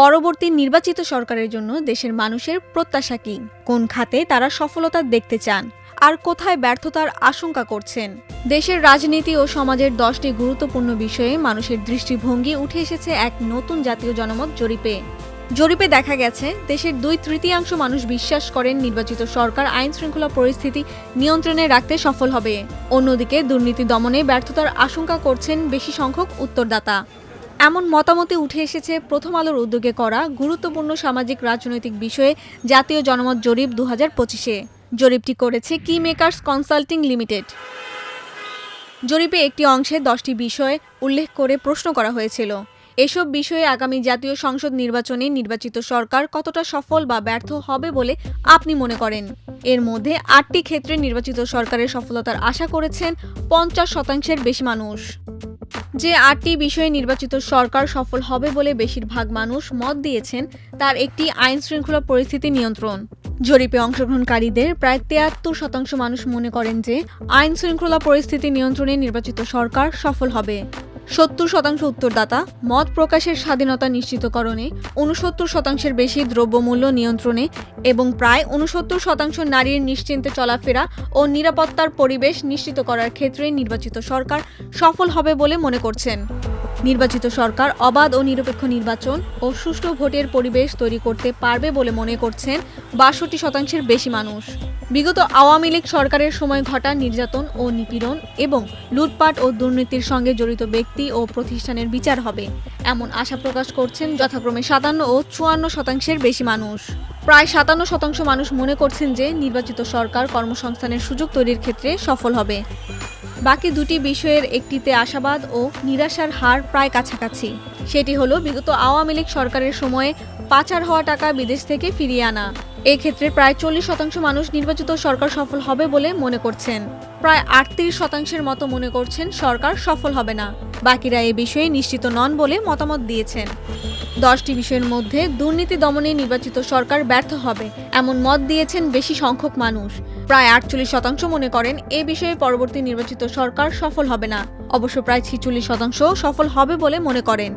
পরবর্তী নির্বাচিত সরকারের জন্য দেশের মানুষের প্রত্যাশা কি? কোন খাতে তারা সফলতা দেখতে চান? আর কোথায় ব্যর্থতার আশঙ্কা করছেন? দেশের রাজনীতি ও সমাজের দশটি গুরুত্বপূর্ণ বিষয়ে মানুষের দৃষ্টিভঙ্গি উঠে এসেছে এক নতুন জাতীয় জনমত জরিপে। জরিপে দেখা গেছে, দেশের দুই তৃতীয়াংশ মানুষ বিশ্বাস করেন নির্বাচিত সরকার আইন শৃঙ্খলা পরিস্থিতি নিয়ন্ত্রণে রাখতে সফল হবে। অন্যদিকে দুর্নীতি দমনে ব্যর্থতার আশঙ্কা করছেন বেশি সংখ্যক উত্তরদাতা। এমন মতামতে উঠে এসেছে প্রথম আলোর উদ্যোগে করা গুরুত্বপূর্ণ সামাজিক রাজনৈতিক বিষয়ে জাতীয় জনমত জরিপ দু হাজার পঁচিশে। জরিপটি করেছে কি মেকার্স কনসাল্টিং লিমিটেড জরিপে একটি অংশে দশটি বিষয় উল্লেখ করে প্রশ্ন করা হয়েছিল। এসব বিষয়ে আগামী জাতীয় সংসদ নির্বাচনে নির্বাচিত সরকার কতটা সফল বা ব্যর্থ হবে বলে আপনি মনে করেন? এর মধ্যে আটটি ক্ষেত্রে নির্বাচিত সরকারের সফলতার আশা করেছেন পঞ্চাশ শতাংশের বেশি মানুষ। যে আটটি বিষয়ে নির্বাচিত সরকার সফল হবে বলে বেশিরভাগ মানুষ মত দিয়েছেন, তার একটি আইন শৃঙ্খলা পরিস্থিতি নিয়ন্ত্রণ। জরিপে অংশগ্রহণকারীদের প্রায় তেয়াত্তর শতাংশ মানুষ মনে করেন যে আইন শৃঙ্খলা পরিস্থিতি নিয়ন্ত্রণে নির্বাচিত সরকার সফল হবে। সত্তর শতাংশ উত্তরদাতা মত প্রকাশের স্বাধীনতা নিশ্চিতকরণে উনসত্তর শতাংশের বেশি দ্রব্যমূল্য নিয়ন্ত্রণে এবং প্রায় উনসত্তর শতাংশ নারীর নিশ্চিন্তে চলাফেরা ও নিরাপত্তার পরিবেশ নিশ্চিত করার ক্ষেত্রে নির্বাচিত সরকার সফল হবে বলে মনে করছেন। নির্বাচিত সরকার অবাধ ও নিরপেক্ষ নির্বাচন ও সুষ্ঠু ভোটের পরিবেশ তৈরি করতে পারবে বলে মনে করছেন বাষট্টি শতাংশের বেশি মানুষ। বিগত আওয়ামী লীগ সরকারের সময় ঘটা নির্যাতন ও নিপীড়ন এবং লুটপাট ও দুর্নীতির সঙ্গে জড়িত ব্যক্তি ও প্রতিষ্ঠানের বিচার হবে, এমন আশা প্রকাশ করছেন যথাক্রমে সাতান্ন ও চুয়ান্ন শতাংশের বেশি মানুষ। প্রায় সাতান্ন শতাংশ মানুষ মনে করছেন যে নির্বাচিত সরকার কর্মসংস্থানের সুযোগ তৈরির ক্ষেত্রে সফল হবে। বাকি দুটি বিষয়ের একটিতে আশাবাদ ও নিরাশার হার প্রায় কাছাকাছি। সেটি হলো, বিগত আওয়ামী লীগ সরকারের সময়ে পাচার হওয়া টাকা বিদেশ থেকে ফিরিয়ে আনা। এই ক্ষেত্রে প্রায় চল্লিশ শতাংশ মানুষ নির্বাচিত সরকার সফল হবে বলে মনে করছেন। প্রায় আটত্রিশ শতাংশের মতো মনে করছেন সরকার সফল হবে না। বাকিরা এ বিষয়ে নিশ্চিত নন বলে মতামত দিয়েছেন। দশটি বিষয়ের মধ্যে দুর্নীতি দমনে নির্বাচিত সরকার ব্যর্থ হবে, এমন মত দিয়েছেন বেশি সংখ্যক মানুষ। প্রায় আটচল্লিশ শতাংশ মনে করেন এ বিষয়ে পরবর্তী নির্বাচিত সরকার সফল হবে না। অবশ্য প্রায় ছিচল্লিশ শতাংশ সফল হবে বলে মনে করেন।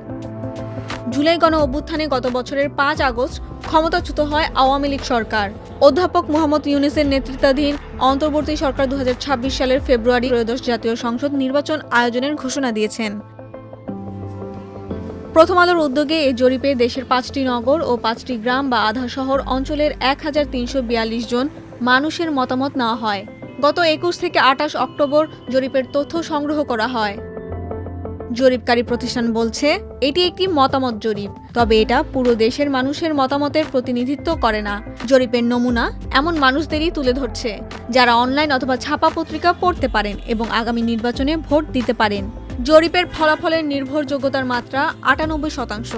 জুলাই গণ অভ্যুত্থানে গত বছরের পাঁচ আগস্ট ক্ষমতাচ্যুত হয় আওয়ামী লীগ সরকার। অধ্যাপক মোহাম্মদ ইউনিসের নেতৃত্বাধীন অন্তর্বর্তী সরকার দু হাজার ছাব্বিশ সালের ফেব্রুয়ারি ত্রয়োদশ জাতীয় সংসদ নির্বাচন আয়োজনের ঘোষণা দিয়েছেন। প্রথম আলোর উদ্যোগে এই জরিপে দেশের পাঁচটি নগর ও পাঁচটি গ্রাম বা আধা শহর অঞ্চলের এক হাজার তিনশো বিয়াল্লিশ জন মানুষের মতামত নেওয়া হয়। গত একুশ থেকে আঠাশ অক্টোবর জরিপের তথ্য সংগ্রহ করা হয়। জরিপকারী প্রতিষ্ঠান বলছে, এটি একটি মতামত জরিপ, তবে এটা পুরো দেশের মানুষের মতামতের প্রতিনিধিত্ব করে না। জরিপের নমুনা এমন মানুষদেরই তুলে ধরছে, যারা অনলাইন অথবা ছাপা পত্রিকা পড়তে পারেন এবং আগামী নির্বাচনে ভোট দিতে পারেন। জরিপের ফলাফলের নির্ভরযোগ্যতার মাত্রা আটানব্বই শতাংশ।